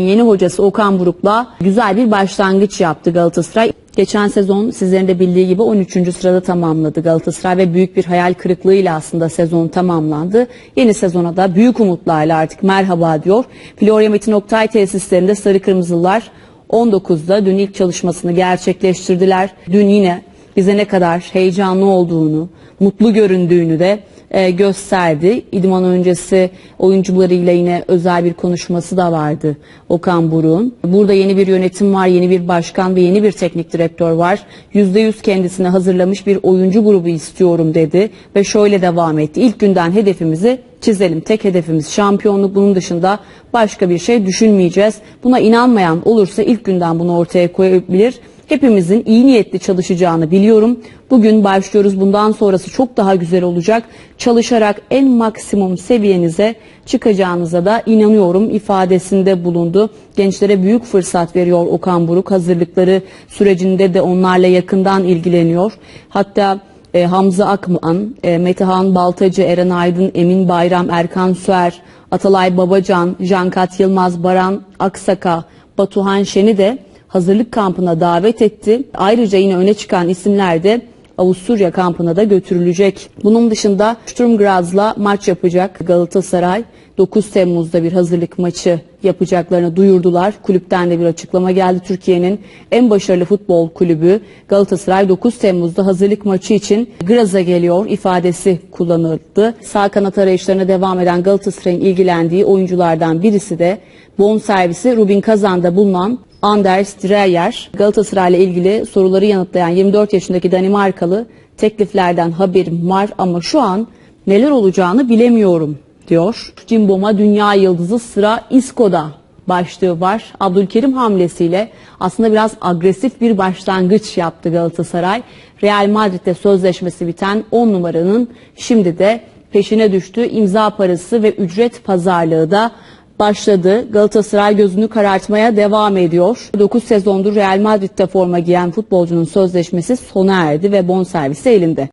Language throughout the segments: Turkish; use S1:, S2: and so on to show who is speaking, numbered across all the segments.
S1: Yeni hocası Okan Buruk'la güzel bir başlangıç yaptı Galatasaray. Geçen sezon sizlerin de bildiği gibi 13. sırada tamamladı Galatasaray ve büyük bir hayal kırıklığıyla aslında sezon tamamlandı. Yeni sezona da büyük umutlarla artık merhaba diyor. Florya Metin Oktay tesislerinde Sarı Kırmızılar 19'da dün ilk çalışmasını gerçekleştirdiler. Dün yine bize ne kadar heyecanlı olduğunu, mutlu göründüğünü de e, gösterdi. İdman öncesi oyuncularıyla yine özel bir konuşması da vardı Okan Buruk'un. Burada yeni bir yönetim var, yeni bir başkan ve yeni bir teknik direktör var. %100 kendisine hazırlamış bir oyuncu grubu istiyorum dedi ve şöyle devam etti. İlk günden hedefimizi çizelim. Tek hedefimiz şampiyonluk. Bunun dışında başka bir şey düşünmeyeceğiz. Buna inanmayan olursa ilk günden bunu ortaya koyabilir. Hepimizin iyi niyetli çalışacağını biliyorum. Bugün başlıyoruz. Bundan sonrası çok daha güzel olacak. Çalışarak en maksimum seviyenize çıkacağınıza da inanıyorum ifadesinde bulundu. Gençlere büyük fırsat veriyor Okan Buruk. Hazırlıkları sürecinde de onlarla yakından ilgileniyor. Hatta e, Hamza Akman, e, Metehan Baltacı, Eren Aydın, Emin Bayram, Erkan Süer, Atalay Babacan, Jankat Yılmaz, Baran Aksaka, Batuhan Şen'i de hazırlık kampına davet etti. Ayrıca yine öne çıkan isimler de Avusturya kampına da götürülecek. Bunun dışında Sturm Graz'la maç yapacak Galatasaray. 9 Temmuz'da bir hazırlık maçı yapacaklarını duyurdular. Kulüpten de bir açıklama geldi. Türkiye'nin en başarılı futbol kulübü Galatasaray 9 Temmuz'da hazırlık maçı için Graz'a geliyor ifadesi kullanıldı. Sağ kanat arayışlarına devam eden Galatasaray'ın ilgilendiği oyunculardan birisi de bon servisi Rubin Kazan'da bulunan Anders Dreyer Galatasaray ile ilgili soruları yanıtlayan 24 yaşındaki Danimarkalı tekliflerden haberim var ama şu an neler olacağını bilemiyorum diyor. Cimbom'a dünya yıldızı sıra Isco'da başlığı var. Abdülkerim hamlesiyle aslında biraz agresif bir başlangıç yaptı Galatasaray. Real Madrid'de sözleşmesi biten 10 numaranın şimdi de peşine düştü. İmza parası ve ücret pazarlığı da başladı. Galatasaray gözünü karartmaya devam ediyor. 9 sezondur Real Madrid'de forma giyen futbolcunun sözleşmesi sona erdi ve bonservisi elinde.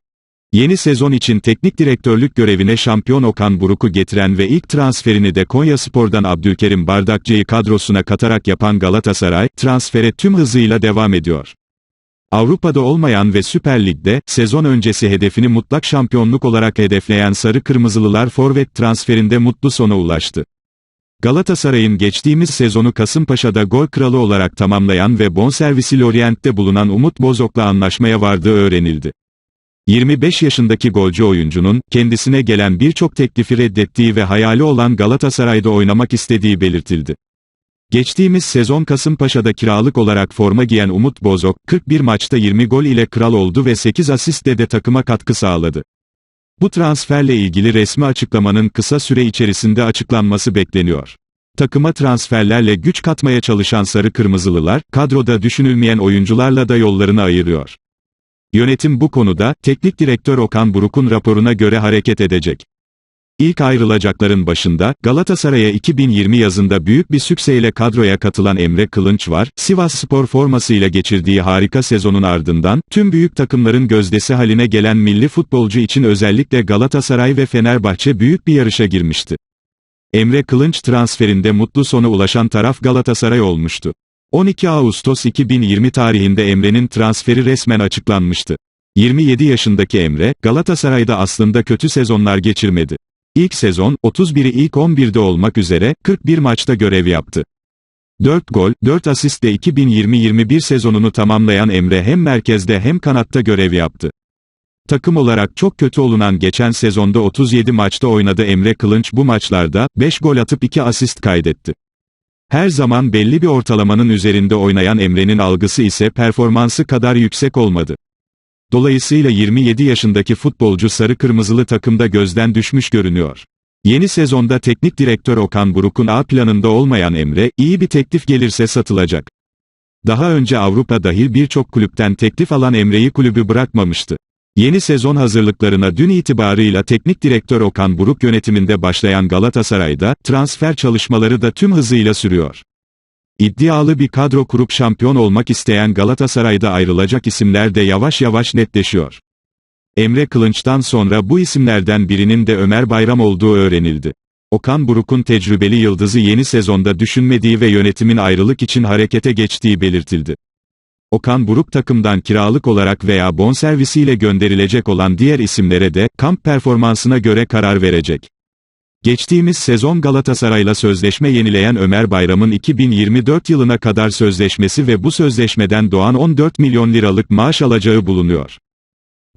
S2: Yeni sezon için teknik direktörlük görevine şampiyon Okan Buruk'u getiren ve ilk transferini de Konyaspor'dan Abdülkerim Bardakçı'yı kadrosuna katarak yapan Galatasaray, transfere tüm hızıyla devam ediyor. Avrupa'da olmayan ve Süper Lig'de, sezon öncesi hedefini mutlak şampiyonluk olarak hedefleyen Sarı Kırmızılılar forvet transferinde mutlu sona ulaştı. Galatasaray'ın geçtiğimiz sezonu Kasımpaşa'da gol kralı olarak tamamlayan ve bonservisi Lorient'te bulunan Umut Bozok'la anlaşmaya vardığı öğrenildi. 25 yaşındaki golcü oyuncunun, kendisine gelen birçok teklifi reddettiği ve hayali olan Galatasaray'da oynamak istediği belirtildi. Geçtiğimiz sezon Kasımpaşa'da kiralık olarak forma giyen Umut Bozok, 41 maçta 20 gol ile kral oldu ve 8 asistle de takıma katkı sağladı. Bu transferle ilgili resmi açıklamanın kısa süre içerisinde açıklanması bekleniyor. Takıma transferlerle güç katmaya çalışan Sarı Kırmızılılar, kadroda düşünülmeyen oyuncularla da yollarını ayırıyor. Yönetim bu konuda, teknik direktör Okan Buruk'un raporuna göre hareket edecek. İlk ayrılacakların başında, Galatasaray'a 2020 yazında büyük bir sükseyle kadroya katılan Emre Kılınç var, Sivas Spor formasıyla geçirdiği harika sezonun ardından, tüm büyük takımların gözdesi haline gelen milli futbolcu için özellikle Galatasaray ve Fenerbahçe büyük bir yarışa girmişti. Emre Kılınç transferinde mutlu sona ulaşan taraf Galatasaray olmuştu. 12 Ağustos 2020 tarihinde Emre'nin transferi resmen açıklanmıştı. 27 yaşındaki Emre, Galatasaray'da aslında kötü sezonlar geçirmedi. İlk sezon, 31'i ilk 11'de olmak üzere, 41 maçta görev yaptı. 4 gol, 4 asistle 2020-21 sezonunu tamamlayan Emre hem merkezde hem kanatta görev yaptı. Takım olarak çok kötü olunan geçen sezonda 37 maçta oynadı Emre Kılınç bu maçlarda, 5 gol atıp 2 asist kaydetti. Her zaman belli bir ortalamanın üzerinde oynayan Emre'nin algısı ise performansı kadar yüksek olmadı. Dolayısıyla 27 yaşındaki futbolcu sarı kırmızılı takımda gözden düşmüş görünüyor. Yeni sezonda teknik direktör Okan Buruk'un A planında olmayan Emre, iyi bir teklif gelirse satılacak. Daha önce Avrupa dahil birçok kulüpten teklif alan Emre'yi kulübü bırakmamıştı. Yeni sezon hazırlıklarına dün itibarıyla teknik direktör Okan Buruk yönetiminde başlayan Galatasaray'da, transfer çalışmaları da tüm hızıyla sürüyor. İddialı bir kadro kurup şampiyon olmak isteyen Galatasaray'da ayrılacak isimler de yavaş yavaş netleşiyor. Emre Kılınç'tan sonra bu isimlerden birinin de Ömer Bayram olduğu öğrenildi. Okan Buruk'un tecrübeli yıldızı yeni sezonda düşünmediği ve yönetimin ayrılık için harekete geçtiği belirtildi. Okan Buruk takımdan kiralık olarak veya bonservisiyle gönderilecek olan diğer isimlere de kamp performansına göre karar verecek. Geçtiğimiz sezon Galatasaray'la sözleşme yenileyen Ömer Bayram'ın 2024 yılına kadar sözleşmesi ve bu sözleşmeden doğan 14 milyon liralık maaş alacağı bulunuyor.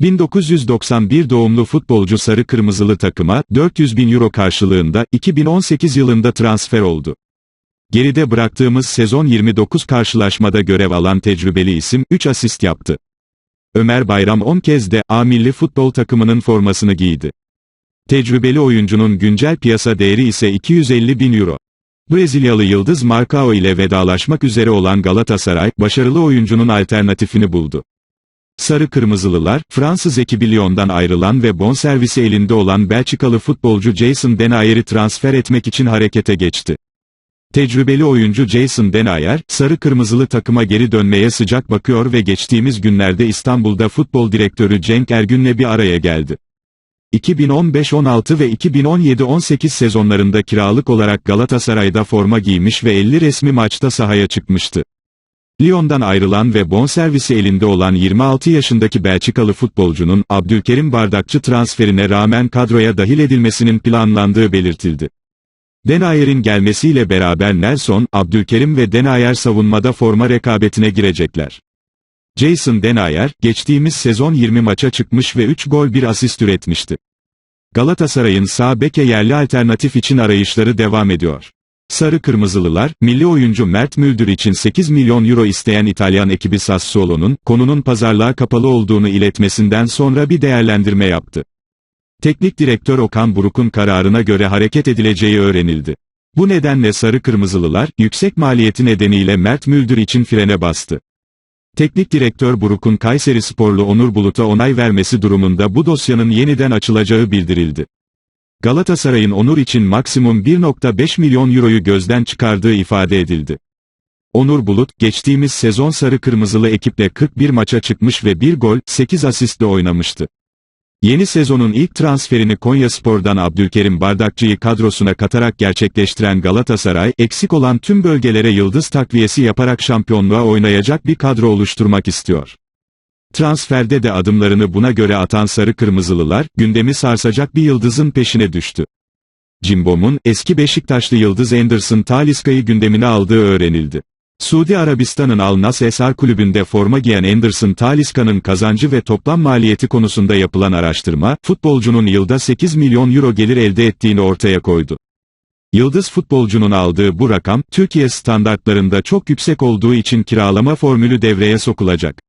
S2: 1991 doğumlu futbolcu Sarı Kırmızılı takıma 400 bin euro karşılığında 2018 yılında transfer oldu. Geride bıraktığımız sezon 29 karşılaşmada görev alan tecrübeli isim 3 asist yaptı. Ömer Bayram 10 kez de A milli futbol takımının formasını giydi. Tecrübeli oyuncunun güncel piyasa değeri ise 250 bin euro. Brezilyalı Yıldız Marcao ile vedalaşmak üzere olan Galatasaray, başarılı oyuncunun alternatifini buldu. Sarı Kırmızılılar, Fransız ekibi Lyon'dan ayrılan ve bonservisi elinde olan Belçikalı futbolcu Jason Denayer'i transfer etmek için harekete geçti. Tecrübeli oyuncu Jason Denayer, Sarı Kırmızılı takıma geri dönmeye sıcak bakıyor ve geçtiğimiz günlerde İstanbul'da futbol direktörü Cenk Ergün'le bir araya geldi. 2015-16 ve 2017-18 sezonlarında kiralık olarak Galatasaray'da forma giymiş ve 50 resmi maçta sahaya çıkmıştı. Lyon'dan ayrılan ve bonservisi elinde olan 26 yaşındaki Belçikalı futbolcunun Abdülkerim Bardakçı transferine rağmen kadroya dahil edilmesinin planlandığı belirtildi. Denayer'in gelmesiyle beraber Nelson, Abdülkerim ve Denayer savunmada forma rekabetine girecekler. Jason Denayer, geçtiğimiz sezon 20 maça çıkmış ve 3 gol 1 asist üretmişti. Galatasaray'ın sağ beke yerli alternatif için arayışları devam ediyor. Sarı Kırmızılılar, milli oyuncu Mert Müldür için 8 milyon euro isteyen İtalyan ekibi Sassuolo'nun, konunun pazarlığa kapalı olduğunu iletmesinden sonra bir değerlendirme yaptı. Teknik direktör Okan Buruk'un kararına göre hareket edileceği öğrenildi. Bu nedenle Sarı Kırmızılılar, yüksek maliyeti nedeniyle Mert Müldür için frene bastı. Teknik direktör Buruk'un Kayseri sporlu Onur Bulut'a onay vermesi durumunda bu dosyanın yeniden açılacağı bildirildi. Galatasaray'ın Onur için maksimum 1.5 milyon euroyu gözden çıkardığı ifade edildi. Onur Bulut, geçtiğimiz sezon sarı kırmızılı ekiple 41 maça çıkmış ve 1 gol, 8 asistle oynamıştı. Yeni sezonun ilk transferini Konyaspor'dan Abdülkerim Bardakçı'yı kadrosuna katarak gerçekleştiren Galatasaray, eksik olan tüm bölgelere yıldız takviyesi yaparak şampiyonluğa oynayacak bir kadro oluşturmak istiyor. Transferde de adımlarını buna göre atan sarı kırmızılılar, gündemi sarsacak bir yıldızın peşine düştü. Cimbom'un, eski Beşiktaşlı yıldız Anderson Taliska'yı gündemine aldığı öğrenildi. Suudi Arabistan'ın Al Nassr kulübünde forma giyen Anderson Taliska'nın kazancı ve toplam maliyeti konusunda yapılan araştırma, futbolcunun yılda 8 milyon euro gelir elde ettiğini ortaya koydu. Yıldız futbolcunun aldığı bu rakam, Türkiye standartlarında çok yüksek olduğu için kiralama formülü devreye sokulacak.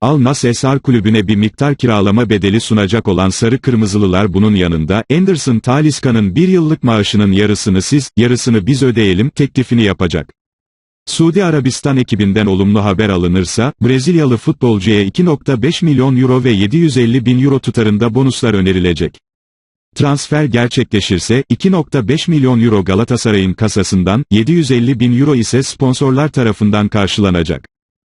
S2: Al Nassr kulübüne bir miktar kiralama bedeli sunacak olan Sarı Kırmızılılar bunun yanında, Anderson Taliska'nın bir yıllık maaşının yarısını siz, yarısını biz ödeyelim teklifini yapacak. Suudi Arabistan ekibinden olumlu haber alınırsa, Brezilyalı futbolcuya 2.5 milyon euro ve 750 bin euro tutarında bonuslar önerilecek. Transfer gerçekleşirse, 2.5 milyon euro Galatasaray'ın kasasından, 750 bin euro ise sponsorlar tarafından karşılanacak.